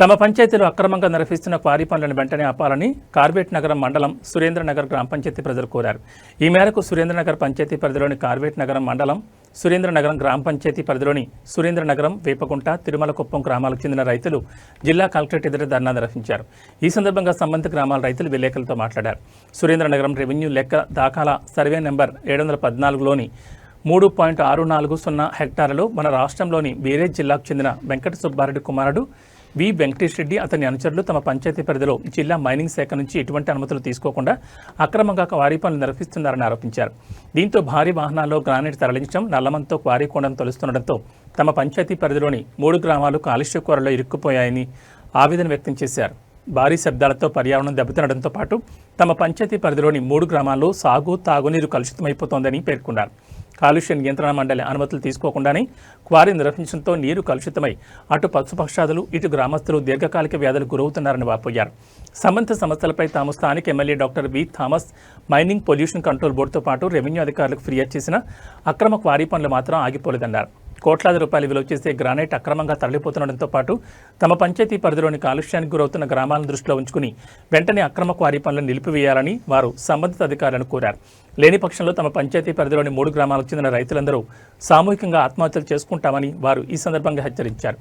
తమ పంచాయతీలో అక్రమంగా నిర్వహిస్తున్న క్వారీ పనులను వెంటనే ఆపాలని కార్బేట్ నగరం మండలం సురేంద్రనగర్ గ్రామ పంచాయతీ ప్రజలు కోరారు. ఈ మేరకు సురేంద్రనగర్ పంచాయతీ పరిధిలోని కార్బేట్ నగరం మండలం సురేంద్రనగరం గ్రామ పంచాయతీ పరిధిలోని సురేంద్రనగరం వేపకుంట తిరుమలకుప్పం గ్రామాలకు చెందిన రైతులు జిల్లా కలెక్టరేట్ ఎదుట ధర్నా నిర్వహించారు. ఈ సందర్భంగా సంబంధిత గ్రామాల రైతులు విలేకరులతో మాట్లాడారు. సురేంద్రనగరం రెవెన్యూ లెక్క దాఖలా సర్వే నెంబర్ ఏడు వందల పద్నాలుగులోని మూడు పాయింట్ ఆరు నాలుగు సున్నా హెక్టార్లలో మన రాష్ట్రంలోని వేరే జిల్లాకు చెందిన వెంకట సుబ్బారెడ్డి కుమారుడు వి. వెంకటేష్ రెడ్డి అతని అనుచరులు తమ పంచాయతీ పరిధిలో జిల్లా మైనింగ్ శాఖ నుంచి ఎటువంటి అనుమతులు తీసుకోకుండా అక్రమంగా క్వారీ పనులు నిర్వహిస్తున్నారని ఆరోపించారు. దీంతో భారీ వాహనాల్లో గ్రానైట్ తరలించడం నల్లమంతో క్వారీ కొండను తొలుస్తుండటంతో తమ పంచాయతీ పరిధిలోని మూడు గ్రామాలు కాలుష్య కూరలో ఇరుక్కుపోయాయని ఆవేదన వ్యక్తం చేశారు. భారీ శబ్దాలతో పర్యావరణం దెబ్బతినడంతో పాటు తమ పంచాయతీ పరిధిలోని మూడు గ్రామాల్లో సాగు తాగునీరు కలుషితమైపోతోందని పేర్కొన్నారు. కాలుష్య నియంత్రణ మండలి అనుమతులు తీసుకోకుండానే క్వారీ నిర్వహించడంతో నీరు కలుషితమై అటు పశుపక్షాదులు ఇటు గ్రామస్తులు దీర్ఘకాలిక వ్యాధులు గురవుతున్నారని వాపోయారు. సంబంధిత సమస్యలపై తాము స్థానిక MLA doctor V Thomas mining pollution control బోర్డుతో పాటు రెవెన్యూ అధికారులకు ఫిర్యాదు చేసిన అక్రమ క్వారీ పనులు మాత్రం ఆగిపోలేదన్నారు. కోట్లాది రూపాయలు విలువ చేసే గ్రానైట్ అక్రమంగా తరలిపోతుండటంతో పాటు తమ పంచాయతీ పరిధిలోని కాలుష్యానికి గురవుతున్న గ్రామాలను దృష్టిలో ఉంచుకుని వెంటనే అక్రమ క్వారీ పనులను నిలిపివేయాలని వారు సంబంధిత అధికారులను కోరారు. లేని పక్షంలో తమ పంచాయతీ పరిధిలోని మూడు గ్రామాలకు చెందిన రైతులందరూ సామూహికంగా ఆత్మహత్యలు చేసుకుంటామని వారు ఈ సందర్భంగా హెచ్చరించారు.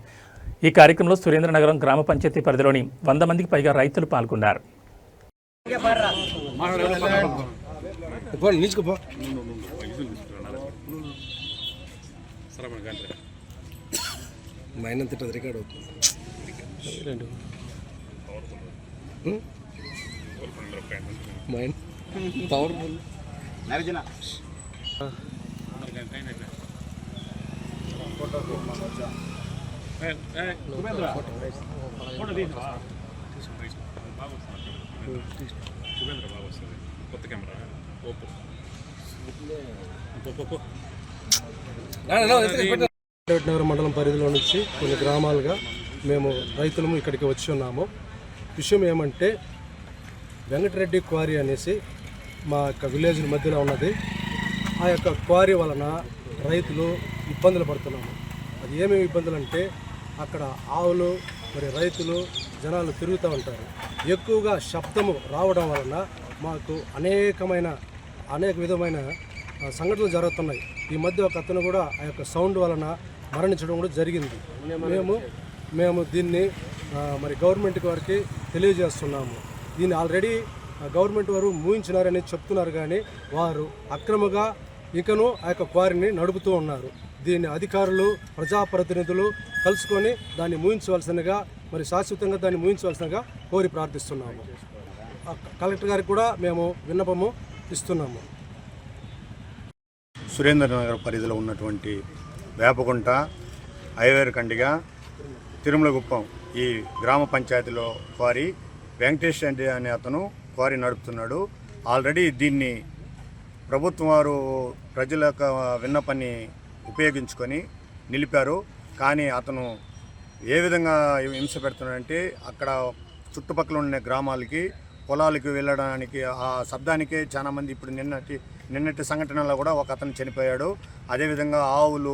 ఈ కార్యక్రమంలో సురేంద్రనగరం గ్రామ పంచాయతీ పరిధిలోని వంద మందికి పైగా రైతులు పాల్గొన్నారు. పో నిలుచుకుపో మైన్ అంతటా రికార్డ్ అవుతుంది. రెండు. Mine powerful. కొత్త కెమెరా. ఓపో నగరం మండలం పరిధిలో నుంచి కొన్ని గ్రామాలుగా మేము రైతులము ఇక్కడికి వచ్చి ఉన్నాము. విషయం ఏమంటే వెంకటరెడ్డి క్వారీ అనేసి మా యొక్క విలేజ్ మధ్యలో ఉన్నది. ఆ యొక్క క్వారీ వలన రైతులు ఇబ్బందులు పడుతున్నాము అది ఏమేమి ఇబ్బందులు అంటే అక్కడ ఆవులు మరి రైతులు జనాలు తిరుగుతూ ఉంటారు. ఎక్కువగా శబ్దము రావడం వలన మాకు అనేకమైన అనేక విధమైన సంఘటనలు జరుగుతున్నాయి. ఈ మధ్య ఒక అతను కూడా ఆ యొక్క సౌండ్ వలన మరణించడం కూడా జరిగింది. మేము మేము దీన్ని మరి గవర్నమెంట్ వారికి తెలియజేస్తున్నాము. దీన్ని ఆల్రెడీ ఆ, గవర్నమెంట్ వారు మూయించినారని చెప్తున్నారు కానీ వారు అక్రమంగా ఇకను ఆ యొక్క క్వారీని నడుపుతూ ఉన్నారు. దీన్ని అధికారులు ప్రజాప్రతినిధులు కలుసుకొని దాన్ని మూయించవలసినగా మరి శాశ్వతంగా దాన్ని మూయించవలసినగా కోరి ప్రార్థిస్తున్నాము. కలెక్టర్ గారికి కూడా మేము విన్నపము ఇస్తున్నాము. సురేంద్రనగర్ పరిధిలో ఉన్నటువంటి వేపకుంట ఐవేరుకండిగ తిరుమలగుప్పం ఈ గ్రామ పంచాయతీలో క్వారీ వెంకటేష్ రెడ్డి అనే అతను క్వారీ నడుపుతున్నాడు. ఆల్రెడీ దీన్ని ప్రభుత్వం వారు ప్రజల యొక్క విన్నపాన్ని ఉపయోగించుకొని నిలిపారు. కానీ అతను ఏ విధంగా హింస పెడుతున్నాడంటే అక్కడ చుట్టుపక్కల ఉన్న గ్రామాలకి పొలాలకు వెళ్ళడానికి ఆ శబ్దానికే చాలామంది ఇప్పుడు నిన్నటి నిన్నటి సంఘటనలో కూడా ఒక అతను చనిపోయాడు. అదేవిధంగా ఆవులు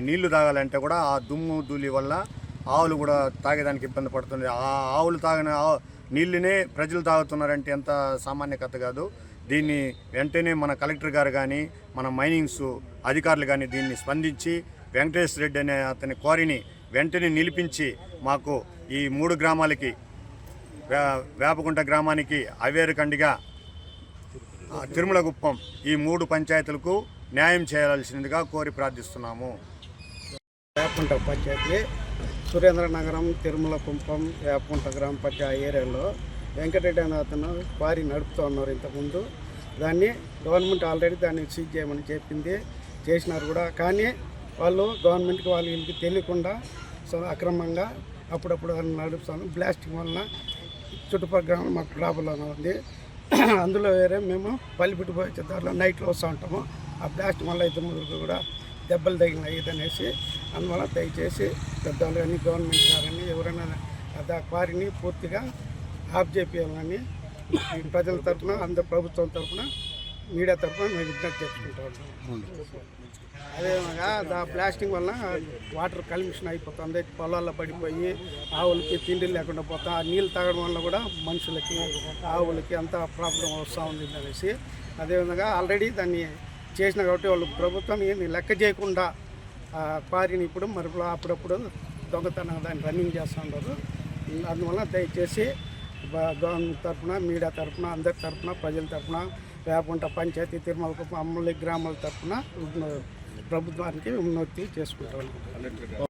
నీళ్ళు తాగాలంటే కూడా ఆ దుమ్ము ధూళి వల్ల ఆవులు కూడా తాగేదానికి ఇబ్బంది పడుతుంది. ఆ ఆవులు తాగిన ఆ- నీళ్ళనే ప్రజలు తాగుతున్నారంటే ఎంత సామాన్య కథ కాదు. దీన్ని వెంటనే మన కలెక్టర్ గారు కానీ మన మైనింగ్స్ అధికారులు కానీ దీన్ని స్పందించి వెంకటేష్ రెడ్డి అనే అతని క్వారీని వెంటనే నిలిపించి మాకు ఈ మూడు గ్రామాలకి వేపగుంట వేపకుంట గ్రామానికి అవేరుకండిగా తిరుమలగుప్పం ఈ మూడు పంచాయతీలకు న్యాయం చేయాల్సిందిగా కోరి ప్రార్థిస్తున్నాము. వేపకుంట పంచాయతీ సురేంద్రనగరం తిరుమల కుంపం వేపకుంట గ్రామ పంచాయతీ ఏరియాలో వెంకటరెడ్డి అనే అతను క్వారీ నడుపుతూ ఉన్నారు ఇంతకుముందు. దాన్ని గవర్నమెంట్ ఆల్రెడీ దాన్ని సీజ్ చేయమని చెప్పింది చేసినారు కూడా. కానీ వాళ్ళు గవర్నమెంట్కి వాళ్ళ వీళ్ళకి తెలియకుండా సో అక్రమంగా అప్పుడప్పుడు నడుపుతాను బ్లాస్టింగ్ వలన చుట్టుపక్కల గ్రామం మాకు ప్రాబ్లం ఉంది. అందులో వేరే మేము పల్లిపిట్టు పోయే దారిలో నైట్లో వస్తూ ఉంటాము. ఆ బ్లాస్ట్ వల్ల అయితే ముందుకు కూడా దెబ్బలు తగిలినాయి ఇదనేసి అందువల్ల దయచేసి పెద్దవాళ్ళు కానీ గవర్నమెంట్ గారని ఎవరైనా ఆ క్వారీని పూర్తిగా ఆఫ్ చేపియాలని ప్రజల తరఫున అందరు ప్రభుత్వం తరఫున మీడియా తరఫున మేము విజ్ఞప్తి చేసుకుంటా అదేవిధంగా దా ప్లాస్టిక్ వల్ల వాటర్ కల్మిషన్ అయిపోతుంది పొలాల్లో పడిపోయి ఆవులకి తిండి లేకుండా పోతా ఆ నీళ్ళు తాగడం వల్ల కూడా మనుషులకి ఆవులకి అంత ప్రాబ్లం వస్తూ ఉంది అనేసి అదేవిధంగా ఆల్రెడీ దాన్ని చేసిన కాబట్టి వాళ్ళు ప్రభుత్వం ఏమి లెక్క చేయకుండా పారిని ఇప్పుడు మరి అప్పుడప్పుడు దొంగతనం దాన్ని రన్నింగ్ చేస్తూ ఉంటారు అందువల్ల దయచేసి గవర్నమెంట్ తరఫున మీడియా తరఫున అందరి తరఫున ప్రజల తరఫున వేపంట పంచాయతీ తిరుమల అమ్మలి గ్రామాల తరఫున ప్రభుత్వానికి వినతి చేసుకుంటాను